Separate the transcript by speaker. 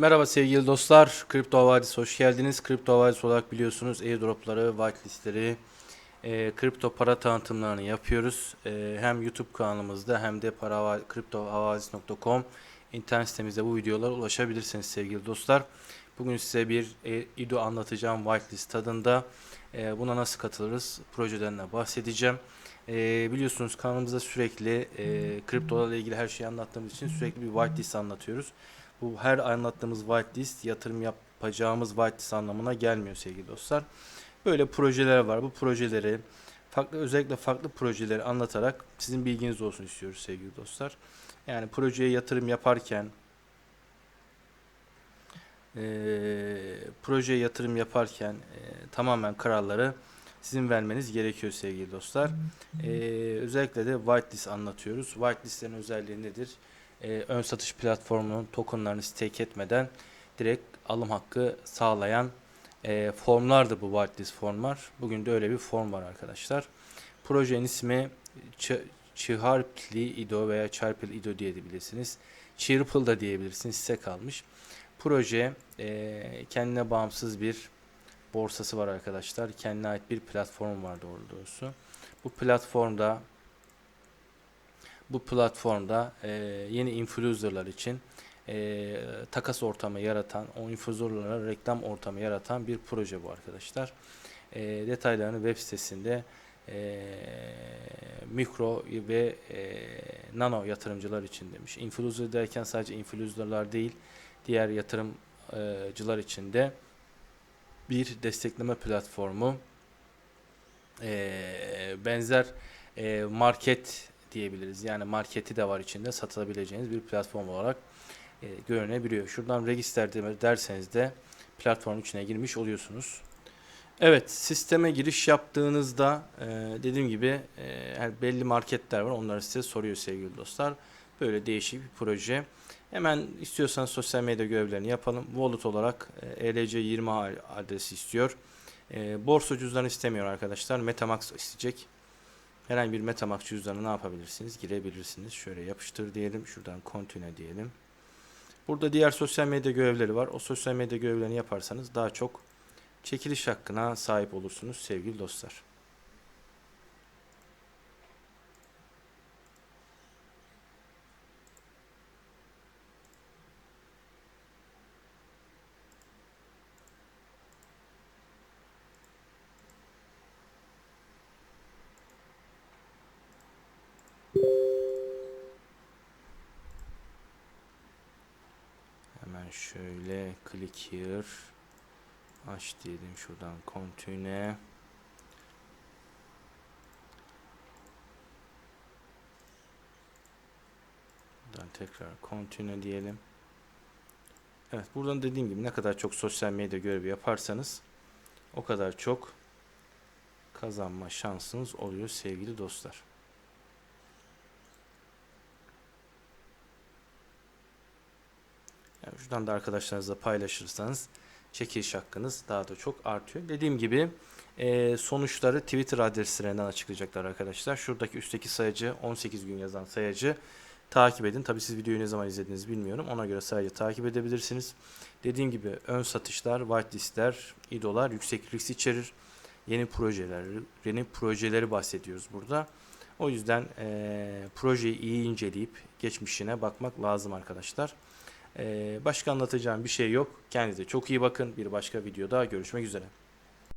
Speaker 1: Merhaba sevgili dostlar. Kripto Havadis hoş geldiniz. Kripto Havadis olarak biliyorsunuz airdropları, whitelistleri, e, kripto para tanıtımlarını yapıyoruz. E, hem YouTube kanalımızda hem de para kriptohavadis.com internet sitemizde bu videolara ulaşabilirsiniz sevgili dostlar. Bugün size bir e, IDO anlatacağım whitelist tadında. E, buna nasıl katılırız projeden de bahsedeceğim. E, biliyorsunuz kanalımızda sürekli e, kriptolarla ilgili her şeyi anlattığımız için sürekli bir whitelist anlatıyoruz. Bu her anlattığımız whitelist yatırım yapacağımız whitelist anlamına gelmiyor sevgili dostlar. Böyle projeler var. Bu projeleri farklı özellikle farklı projeleri anlatarak sizin bilginiz olsun istiyoruz sevgili dostlar. Yani projeye yatırım yaparken eee projeye yatırım yaparken eee, tamamen kararları sizin vermeniz gerekiyor sevgili dostlar. Eee, özellikle de whitelist anlatıyoruz. Whitelistlerin özelliği nedir? Eee, ön satış platformunun tokenlarını stake etmeden direkt alım hakkı sağlayan eee formlardır bu whitelist formlar. Bugün de öyle bir form var arkadaşlar. Projenin ismi Ç- Çiharpli İdo veya Çarpil İdo diyebilirsiniz. Çirpil da diyebilirsiniz. Size kalmış. Proje eee, kendine bağımsız bir borsası var arkadaşlar. Kendine ait bir platform var doğru doğrusu. Bu platformda bu platformda eee, yeni influencerlar için eee, takas ortamı yaratan, o influencerlara reklam ortamı yaratan bir proje bu arkadaşlar. Eee, detaylarını web sitesinde eee, mikro ve eee, nano yatırımcılar için demiş. Influencer derken sadece influencerlar değil, diğer yatırımcılar için de bir destekleme platformu. Eee, benzer eee, market diyebiliriz. Yani marketi de var içinde satılabileceğiniz bir platform olarak e, görünebiliyor. Şuradan register de- derseniz de platformun içine girmiş oluyorsunuz. Evet, sisteme giriş yaptığınızda e, dediğim gibi e, belli marketler var. Onları size soruyor sevgili dostlar. Böyle değişik bir proje. Hemen istiyorsanız sosyal medya görevlerini yapalım. Wallet olarak e, ERC20 adresi istiyor. E, borsa cüzdanı istemiyor arkadaşlar. Metamax isteyecek. Herhangi bir Metamax cüzdanı ne yapabilirsiniz? Girebilirsiniz. Şöyle yapıştır diyelim. Şuradan continue diyelim. Burada diğer sosyal medya görevleri var. O sosyal medya görevlerini yaparsanız daha çok çekiliş hakkına sahip olursunuz sevgili dostlar. Hemen şöyle click here aç diyelim şuradan continue Buradan tekrar continue diyelim. Evet buradan dediğim gibi ne kadar çok sosyal medya görevi yaparsanız o kadar çok kazanma şansınız oluyor sevgili dostlar. Yani şuradan da arkadaşlarınızla paylaşırsanız çekiliş hakkınız daha da çok artıyor. Dediğim gibi e, sonuçları Twitter adreslerinden açıklayacaklar arkadaşlar. Şuradaki üstteki sayacı 18 gün yazan sayacı takip edin. Tabi siz videoyu ne zaman izlediğinizi bilmiyorum. Ona göre sadece takip edebilirsiniz. Dediğim gibi ön satışlar, whitelistler, idolar yüksek risk içerir. Yeni projeler, yeni projeleri bahsediyoruz burada. O yüzden e, projeyi iyi inceleyip geçmişine bakmak lazım arkadaşlar. E, başka anlatacağım bir şey yok. Kendinize çok iyi bakın. Bir başka videoda görüşmek üzere.